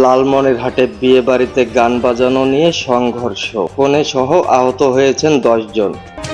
লালমনিরহাটে বিয়ে বাড়িতে গান বাজানো নিয়ে সংঘর্ষ। ফোনে সহ আহত হয়েছেন দশজন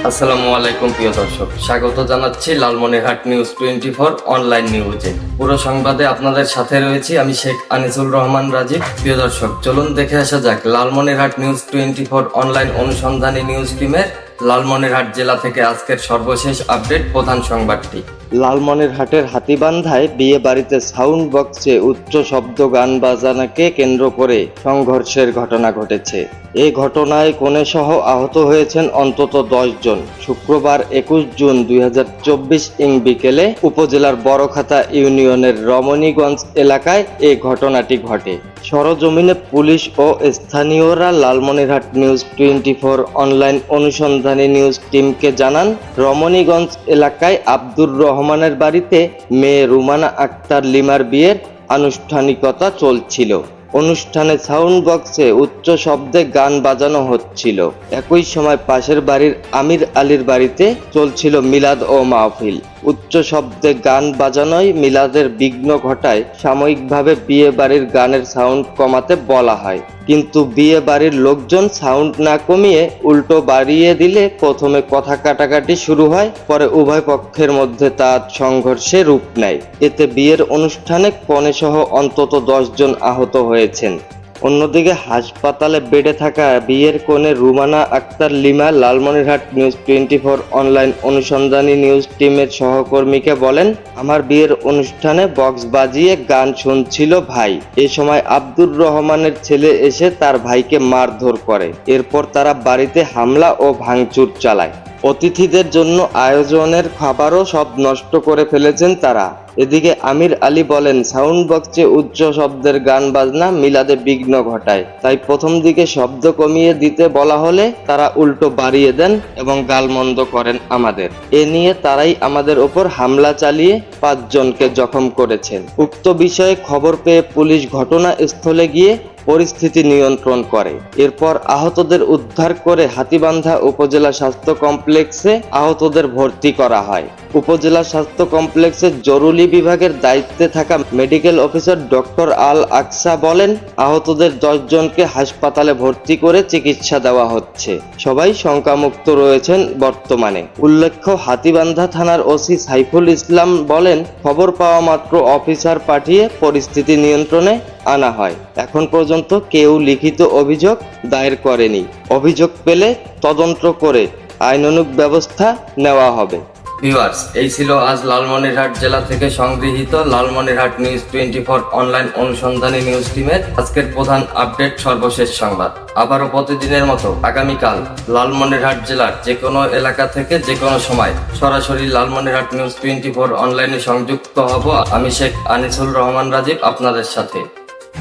আসসালামু আলাইকুম, প্রিয় দর্শক। স্বাগত জানাচ্ছি Lalmonirhat news twenty four online নিউজে। পুরো সংবাদে আপনাদের সাথে রয়েছি আমি শেখ আনিসুল রহমান রাজীব। প্রিয় দর্শক, চলুন দেখে আসা যাক Lalmonirhat news twenty four online অনুসন্ধানী নিউজ টিমের লালমনিরহাট জেলা থেকে আজকের সর্বশেষ আপডেট প্রধান সংবাদটি। লালমনিরহাটের হাতিবান্ধায় বিয়ে বাড়িতে সাউন্ড বক্সে উচ্চ শব্দ গান বাজানাকে কেন্দ্র করে সংঘর্ষের ঘটনা ঘটেছে। এ ঘটনায় কোনে সহ আহত হয়েছেন অন্তত দশ জন। শুক্রবার একুশ জুন দুই হাজার চব্বিশ ইং বিকেলে উপজেলার বড়খাতা ইউনিয়নের রমণীগঞ্জ এলাকায় এই ঘটনাটি ঘটে। সরজমিনে পুলিশ ও স্থানীয়রা Lalmonirhat news twenty four online অনুসন্ধানী নিউজ টিমকে জানান, রমণীগঞ্জ এলাকায় আব্দুর রহমানের বাড়িতে মেয়ে রুমানা আক্তার লিমার বিয়ের আনুষ্ঠানিকতা চলছিল। অনুষ্ঠানে সাউন্ড বক্সে উচ্চ শব্দে গান বাজানো হচ্ছিল। একই সময় পাশের বাড়ির আমির আলীর বাড়িতে চলছিল মিলাদ ও মাহফিল। উচ্চ শব্দে গান বাজানোয় মিলাদের বিঘ্ন ঘটায়। সাময়িকভাবে বিয়ে বাড়ির গানের সাউন্ড কমাতে বলা হয়। কিন্তু বিয়ে বাড়ির লোকজন সাউন্ড না কমিয়ে উল্টো বাড়িয়ে দিলে প্রথমে কথা কাটাকাটি শুরু হয়, পরে উভয় পক্ষের মধ্যে তা সংঘর্ষে রূপ নেয়। এতে বিয়ের অনুষ্ঠানে কনে সহ অন্তত দশ জন আহত হয়েছেন। অন্যদিকে হাসপাতালে বেডে থাকা বিয়ের কোণে Rumana Akter Lima, Lalmonirhat news twenty four online অনুসন্ধানী নিউজ টিমের সহকর্মীকে বলেন, আমার বিয়ের অনুষ্ঠানে বক্স বাজিয়ে গান শুনছিল ভাই। এ সময় আব্দুর রহমানের ছেলে এসে তার ভাইকে মারধর করে। এরপর তারা বাড়িতে হামলা ও ভাঙচুর চালায়। অতিথিদের জন্য আয়োজনের খাবারও সব নষ্ট করে ফেলেছেন তারা। এদিকে আমির আলী বলেন, সাউন্ড বক্সে উচ্চ শব্দের গান বাজনা মিলাদে বিঘ্ন ঘটায়। তাই প্রথম দিকে শব্দ কমিয়ে দিতে বলা হলে তারা উল্টো বাড়িয়ে দেন এবং গালমন্দ করেন আমাদের। এ নিয়ে তারাই আমাদের ওপর হামলা চালিয়ে পাঁচজনকে জখম করেছেন। উক্ত বিষয়ে খবর পেয়ে পুলিশ ঘটনাস্থলে গিয়ে পরিস্থিতি নিয়ন্ত্রণ করে। এরপর আহতদের উদ্ধার করে হাতিবান্ধা উপজেলা স্বাস্থ্য কমপ্লেক্সে আহতদের ভর্তি করা হয়। উপজেলা স্বাস্থ্য কমপ্লেক্সে জরুরি বিভাগের দায়িত্বে থাকা medical officer doctor Al Aqsa বলেন, আহতদের জনকে হাসপাতালে ভর্তি করে চিকিৎসা দেওয়া হচ্ছে। সবাই শঙ্কামুক্ত রয়েছেন বর্তমানে। উল্লেখ্য, হাতিবান্ধা থানার ওসি সাইফুল ইসলাম বলেন, খবর পাওয়া মাত্র অফিসার পাঠিয়ে পরিস্থিতি নিয়ন্ত্রণে আনা হয়। এখন পর্যন্ত কেউ লিখিত অভিযোগ দায়ের করেনি। অভিযোগ পেলে তদন্ত করে আইন আইনানুগ ব্যবস্থা নেওয়া হবে। ভিউয়ার্স এই ছিল আজ লালমনিরহাট জেলা থেকে সংগৃহীত Lalmonirhat news twenty four online অনুসন্ধানী নিউজ টিমের আজকের প্রধান আপডেট সর্বশেষ সংবাদ। আবারও প্রতিদিনের মতো আগামীকাল লালমনিরহাট জেলার যে কোনো এলাকা থেকে যে কোনো সময় সরাসরি লালমনিরহাট নিউজ টোয়েন্টি ফোর অনলাইনে সংযুক্ত হব আমি শেখ আনিসুল রহমান রাজীব আপনাদের সাথে।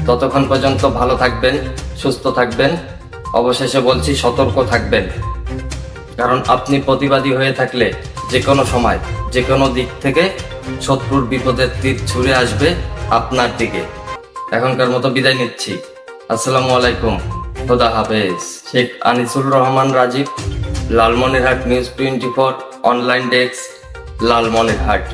ততক্ষণ পর্যন্ত ভালো থাকবেন, সুস্থ থাকবেন, অবশেষে বলছি সতর্ক থাকবেন। কারণ আপনি প্রতিবাদী হয়ে থাকলে যে কোনো সময় যে কোনো দিক থেকে শত্রুর বিপদের তীর ছুড়ে আসবে আপনার দিকে। এখনকার মতো বিদায় নিচ্ছি। আসসালামু আলাইকুম। খোদা হাফেজ। Sheikh Anisur Rahman Rajib, Lalmonirhat news twenty four, online desk, Lalmonirhat.